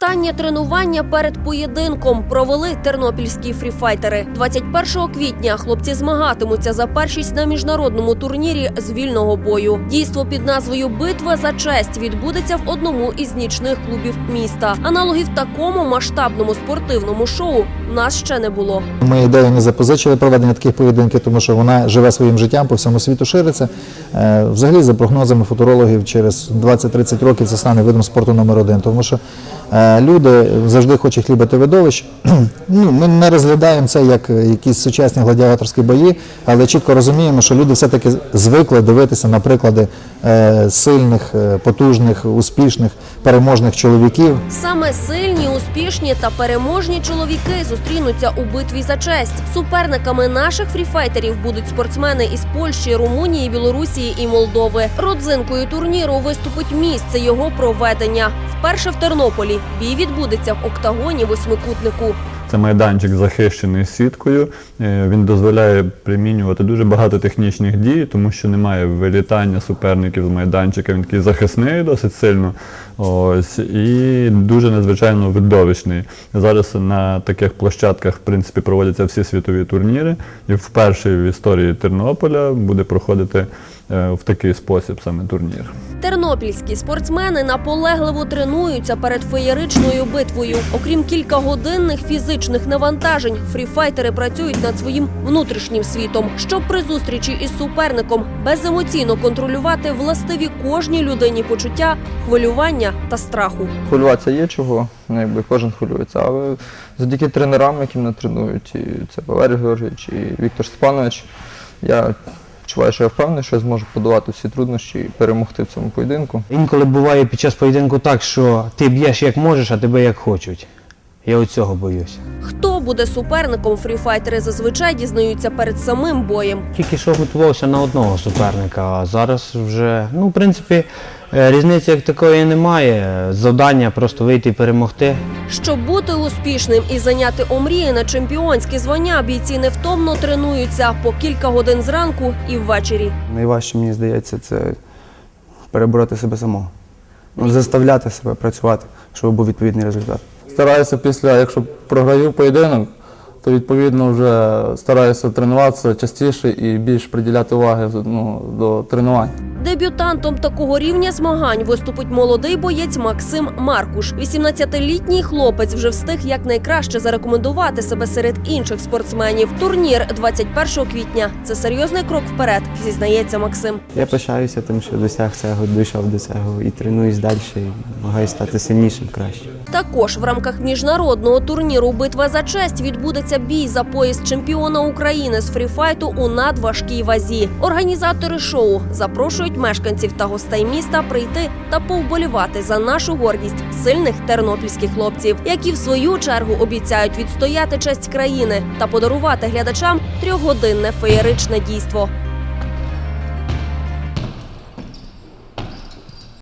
Останнє тренування перед поєдинком провели тернопільські фріфайтери. 21 квітня хлопці змагатимуться за першість на міжнародному турнірі з вільного бою. Дійство під назвою Битва за честь відбудеться в одному із нічних клубів міста. Аналогів такому масштабному спортивному шоу нас ще не було. Ми ідею не запозичили проведення таких поєдинків, тому що вона живе своїм життям по всьому світу шириться. Е, Взагалі, за прогнозами футурологів, через 20-30 років це стане видом спорту номер один, тому що е, люди завжди хочуть хліба та видовищ. Ну, ми не розглядаємо це як якісь сучасні гладіаторські бої, але чітко розуміємо, що люди все-таки звикли дивитися на приклади е, сильних, е, потужних, успішних, переможних чоловіків, Саме сильні, успішні та переможні чоловіки зустрінуться у битві за честь. Суперниками наших фріфайтерів будуть спортсмени із Польщі, Румунії, Білорусі і Молдови. Родзинкою турніру виступить місце його проведення. Вперше в Тернополі бій відбудеться в октагоні восьмикутнику. Це майданчик захищений сіткою. Е, Він дозволяє примінювати дуже багато технічних дій, тому що немає вилітання суперників з майданчика. Він такий захисний досить сильно. Ось і дуже надзвичайно видовищний. Зараз на таких площадках в принципі проводяться всі світові турніри, і вперше в історії Тернополя буде проходити е, в такий спосіб саме турнір. Тернопільські спортсмени наполегливо тренуються перед феєричною битвою. Окрім кількагодинних фізичних навантажень, фріфайтери працюють над своїм внутрішнім світом, щоб при зустрічі із суперником беземоційно контролювати властиві кожній людині почуття, хвилювання та страху. Хвилюватися є чого, ну, якби кожен хвилюється, але завдяки тренерам, які мене тренують, і це Валерій Георгійович і Віктор Степанович, я відчуваю, що я впевнений, що я зможу подолати всі труднощі і перемогти в цьому поєдинку. Інколи буває під час поєдинку так, що ти б'єш як можеш, а тебе як хочуть. Я от цього боюся. Хто буде суперником фріфайтери зазвичай дізнаються перед самим боєм. Тільки що готувався на одного суперника, а зараз вже, ну, в принципі, е, різниці як такої немає. Завдання просто вийти і перемогти. Щоб бути успішним і зайняти омріяне чемпіонське звання, бійці невтомно тренуються по кілька годин зранку і ввечері. Найважче, мені здається, це перебороти себе самого. Ну, заставляти себе працювати, щоб був відповідний результат. Стараюся після, якщо програю поєдинок, то відповідно вже стараюся тренуватися частіше і більш приділяти уваги ну, до тренувань. Дебютантом такого рівня змагань виступить молодий боєць Максим Маркуш. 18-літній хлопець вже встиг якнайкраще зарекомендувати себе серед інших спортсменів. Турнір 21 квітня. Це серйозний крок вперед, зізнається Максим. Я пишаюся тим, що досяг цього, дійшов до цього і тренуюсь далі, і намагаюся стати сильнішим краще. Також в рамках міжнародного турніру Битва за честь відбудеться бій за пояс чемпіона України з фріфайту у надважкій вазі. Організатори шоу запрошують мешканців та гостей міста прийти та повболівати за нашу гордість сильних тернопільських хлопців, які в свою чергу обіцяють відстояти честь країни та подарувати глядачам трьохгодинне феєричне дійство.